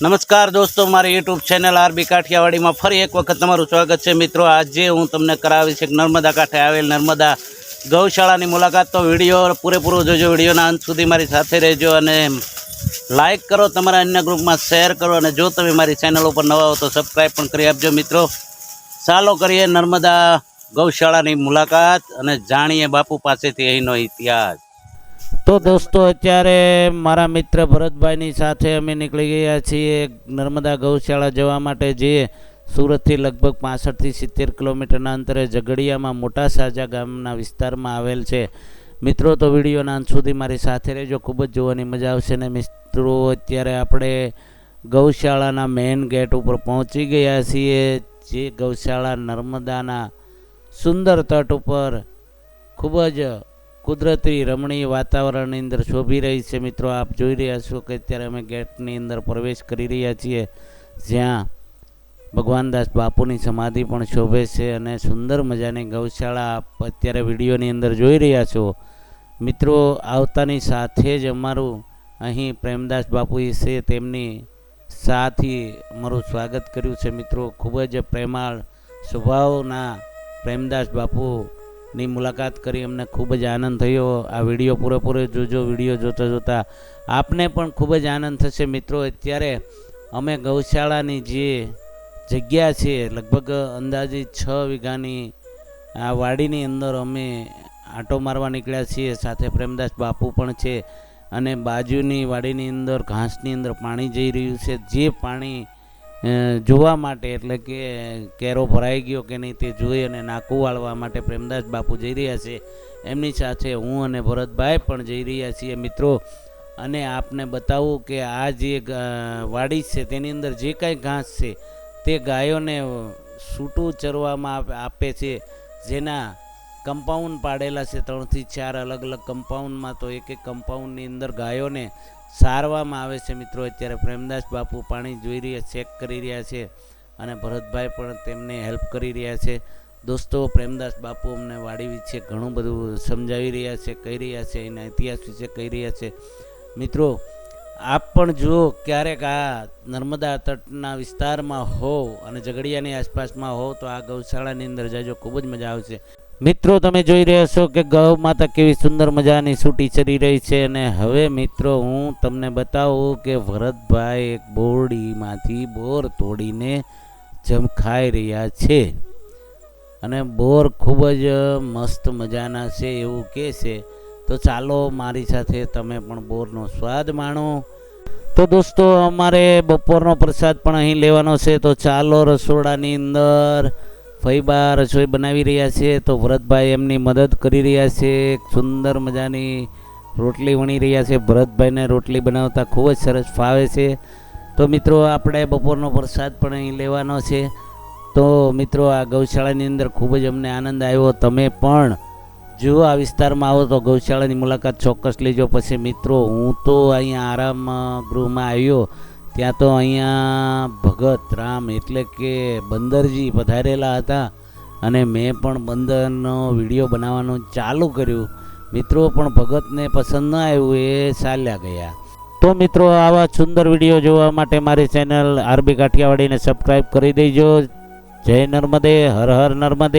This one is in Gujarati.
નમસ્કાર દોસ્તો, મારી યુટ્યુબ ચેનલ આરબી કાઠિયાવાડીમાં ફરી એક વખત તમારું સ્વાગત છે. મિત્રો, આજે હું તમને કરાવીશ એક નર્મદા કાંઠે આવેલ નર્મદા ગૌશાળાની મુલાકાત. તો વીડિયો પૂરેપૂરો જોજો, વિડીયોના અંત સુધી મારી સાથે રહેજો અને લાઇક કરો, તમારા અન્ય ગ્રુપમાં શેર કરો અને જો તમે મારી ચેનલ ઉપર નવા હો તો સબસ્ક્રાઈબ પણ કરી આપજો મિત્રો. ચાલો કરીએ નર્મદા ગૌશાળાની મુલાકાત અને જાણીએ બાપુ પાસેથી અહીંનો ઇતિહાસ. તો દોસ્તો, અત્યારે મારા મિત્ર ભરતભાઈની સાથે અમે નીકળી ગયા છીએ નર્મદા ગૌશાળા જવા માટે, જે સુરતથી લગભગ પાસઠથી સિત્તેર કિલોમીટરના અંતરે ઝઘડિયામાં મોટા સાજા ગામના વિસ્તારમાં આવેલ છે. મિત્રો, તો વિડીયોના અંત સુધી મારી સાથે રહેજો, ખૂબ જ જોવાની મજા આવશે ને મિત્રો, અત્યારે આપણે ગૌશાળાના મેઇન ગેટ ઉપર પહોંચી ગયા છીએ, જે ગૌશાળા નર્મદાના સુંદર તટ ઉપર ખૂબ જ કુદરતી રમણીય વાતાવરણની અંદર શોભી રહી છે મિત્રો. આપ જોઈ રહ્યા છો કે અત્યારે અમે ગેટની અંદર પ્રવેશ કરી રહ્યા છીએ, જ્યાં ભગવાનદાસ બાપુની સમાધિ પણ શોભે છે અને સુંદર મજાની ગૌશાળા આપ અત્યારે વિડીયોની અંદર જોઈ રહ્યા છો. મિત્રો, આવતાની સાથે જ અમારું અહીં પ્રેમદાસ બાપુ છે તેમની સાથી અમારું સ્વાગત કર્યું છે મિત્રો. ખૂબ જ પ્રેમાળ સ્વભાવના પ્રેમદાસ બાપુની મુલાકાત કરી અમને ખૂબ જ આનંદ થયો. આ વીડિયો પૂરેપૂરો જોજો, વીડિયો જોતા જોતા આપને પણ ખૂબ જ આનંદ થશે. મિત્રો, અત્યારે અમે ગૌશાળાની જે જગ્યા છે, લગભગ અંદાજે છ વીઘાની આ વાડીની અંદર અમે આંટો મારવા નીકળ્યા છીએ. સાથે પ્રેમદાસ બાપુ પણ છે અને બાજુની વાડીની અંદર, ઘાસની અંદર પાણી જઈ રહ્યું છે. જે પાણી જોવા માટે એટલે કે કેરો ભરાઈ ગયો કે નહીં તે જોઈ અને નાકું વાળવા માટે પ્રેમદાસ બાપુ જઈ રહ્યા છે. એમની સાથે હું અને ભરતભાઈ પણ જઈ રહ્યા છીએ મિત્રો. અને આપને બતાવું કે આ જે વાડી છે તેની અંદર જે કાંઈ ઘાસ છે તે ગાયોને છૂટું ચરવામાં આપે છે. જેના કમ્પાઉન્ડ પાડેલા છે ત્રણથી ચાર અલગ અલગ કમ્પાઉન્ડમાં તો એક એક કમ્પાઉન્ડની અંદર ગાયોને સારવામાં આવે છે મિત્રો. અત્યારે પ્રેમદાસ બાપુ પાણી જોઈ રહ્યા ચેક કરી રહ્યા છે અને ભરતભાઈ પણ તેમને હેલ્પ કરી રહ્યા છે. દોસ્તો, પ્રેમદાસ બાપુ અમને વાડી વિશે ઘણું બધું સમજાવી રહ્યા છે, કહી રહ્યા છે એના ઇતિહાસ વિશે કહી રહ્યા છે. મિત્રો, આપ પણ જુઓ ક્યારેક આ નર્મદા તટના વિસ્તારમાં હોવ અને ઝઘડિયાની આસપાસમાં હોવ તો આ ગૌશાળાની અંદર જજો ખૂબ જ મજા આવશે. મિત્રો, તમે જોઈ રહ્યા છો કે ગૌ માતા કેવી સુંદર મજાની સૂટી ચરી રહી છે અને હવે મિત્રો, હું તમને બતાવું કે ભરતભાઈ એક બોરડીમાંથી બોર તોડીને જમ ખાઈ રહ્યા છે. અને બોર ખૂબ જ મસ્ત મજાના છે એવું કહે છે. તો ચાલો મારી સાથે તમે પણ બોરનો સ્વાદ માણો. તો દોસ્તો, અમારે બપોરનો પ્રસાદ પણ અહીં લેવાનો છે. તો ચાલો રસોડાની અંદર ફઈબા રસોઈ બનાવી રહ્યા છે તો ભરતભાઈ એમની મદદ કરી રહ્યા છે. એક સુંદર મજાની રોટલી વણી રહ્યા છે. ભરતભાઈને રોટલી બનાવતા ખૂબ જ સરસ ફાવે છે. તો મિત્રો, આપણે બપોરનો પ્રસાદ પણ અહીં લેવાનો છે. તો મિત્રો, આ ગૌશાળાની અંદર ખૂબ જ અમને આનંદ આવ્યો. તમે પણ જો આ વિસ્તારમાં આવો તો ગૌશાળાની મુલાકાત ચોક્કસ લેજો. પછી મિત્રો, હું તો અહીંયા આરામ ગૃહમાં આવ્યો. ત્યાં તો અહીંયા ભગત રામ એટલે કે બંદરજી પધારેલા હતા અને મેં પણ બંદરનો વીડિયો બનાવવાનું ચાલુ કર્યું. મિત્રો પણ ભગતને પસંદ ન આવ્યું એ ચાલ્યા ગયા. તો મિત્રો આવા સુંદર વીડિયો જોવા માટે મારી ચેનલ આરબી કાઠિયાવાડીને સબસ્ક્રાઈબ કરી દેજો. જય નર્મદે, હર હર નર્મદે.